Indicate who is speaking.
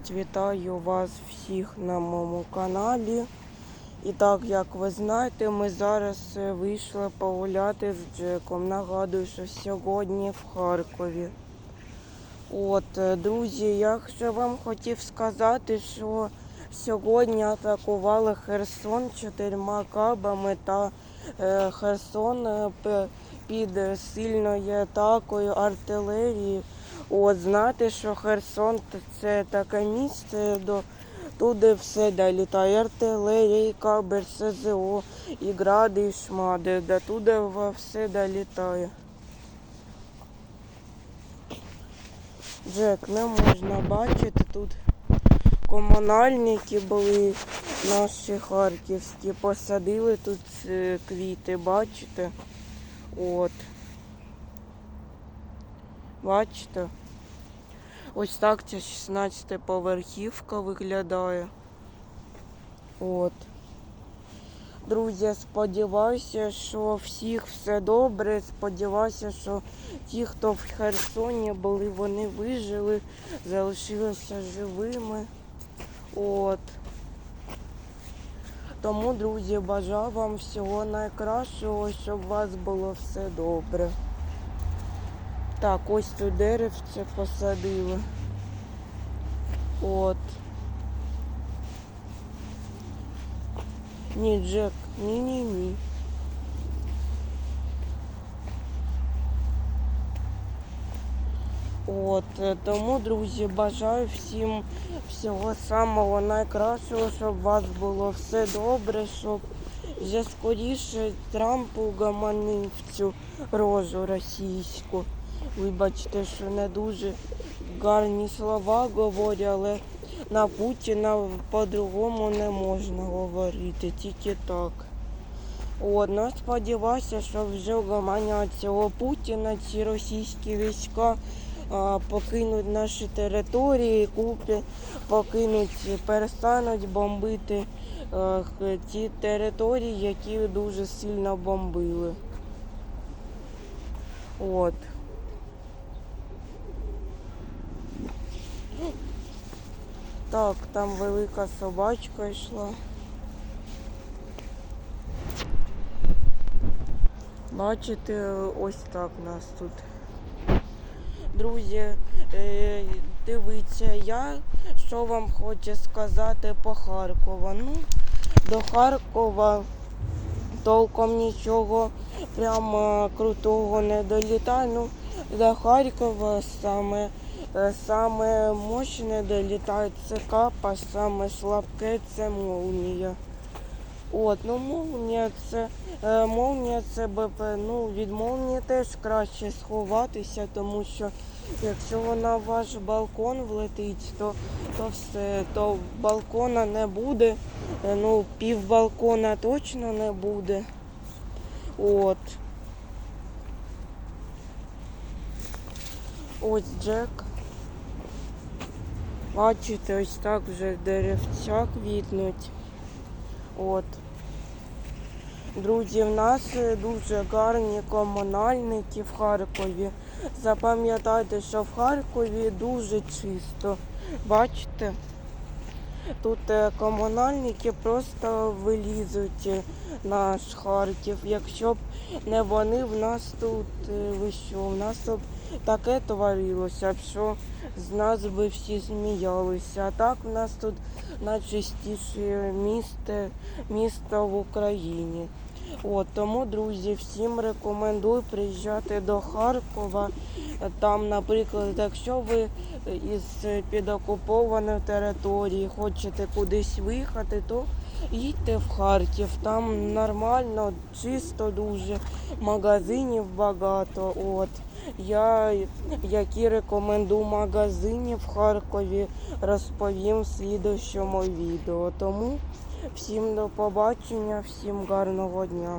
Speaker 1: привіт! Вітаю вас всіх на моєму каналі. І так, як ви знаєте, ми зараз е, вийшли погуляти з Джеком. Нагадую, що сьогодні в Харкові. От, е, друзі, я ще вам хотів сказати, що сьогодні атакували Херсон чотирма кабами та е, Херсон під сильною атакою артилерії. От знаєте, що Херсон це таке місце, до туди все долітає. Артилерія, і кабель, СЗО, і гради, і шмади, до туди все долітає. Джек, не можна бачити тут комунальники були наші харківські, посадили тут е, квіти, бачите? От. Бачите? Ось так ця 16 поверхівка виглядає. От. Друзі, сподіваюся, що всіх все добре. Сподіваюся, що ті, хто в Херсоні були, вони вижили, залишилися живими. От. Тому, друзі, бажаю вам всього найкращого, щоб у вас було все добре. Так, ось тут деревце посадили. От. Ні, Джек, ні-ні-ні. От, е, тому, друзі, бажаю всім всього самого найкращого, щоб у вас було все добре, щоб вже скоріше Трамп угомонив цю рожу російську. Вибачте, що не дуже гарні слова говорю, але на Путіна по-другому не можна говорити, тільки так. От, ну сподіваюся, що вже угомонять цього Путіна, ці російські війська а, покинуть наші території, купи, покинуть, перестануть бомбити е, х- ті території, які дуже сильно бомбили. От. Так, там велика собачка йшла. Бачите, ось так нас тут. Друзі, е, дивіться, я що вам хочу сказати по Харкова. Ну, до Харкова толком нічого прямо крутого не долітає. Ну, до Харкова саме, саме мощне долітає це капа, саме слабке це молнія. От, ну молнія це е, молнія це БП. Ну, від молнії теж краще сховатися, тому що якщо вона в ваш балкон влетить, то, то все, то балкона не буде. Е, Ну, пів балкона точно не буде. От. Ось Джек. Бачите, ось так вже деревця квітнуть. От. Друзі, в нас е, дуже гарні комунальники в Харкові. Запам'ятайте, що в Харкові дуже чисто. Бачите? Тут е, комунальники просто вилізуть е, наш Харків. Якщо б не вони, в нас тут е, ви що, в нас тут таке творилося б, що з нас би всі сміялися. А так в нас тут найчистіше місто, місто в Україні. От, тому, друзі, всім рекомендую приїжджати до Харкова. Там, наприклад, якщо ви із підокупованої території хочете кудись виїхати, то їдьте в Харків. Там нормально, чисто дуже, магазинів багато. От. Я які рекомендую магазини в Харкові, розповім в слідущому відео. Тому всім до побачення, всім гарного дня.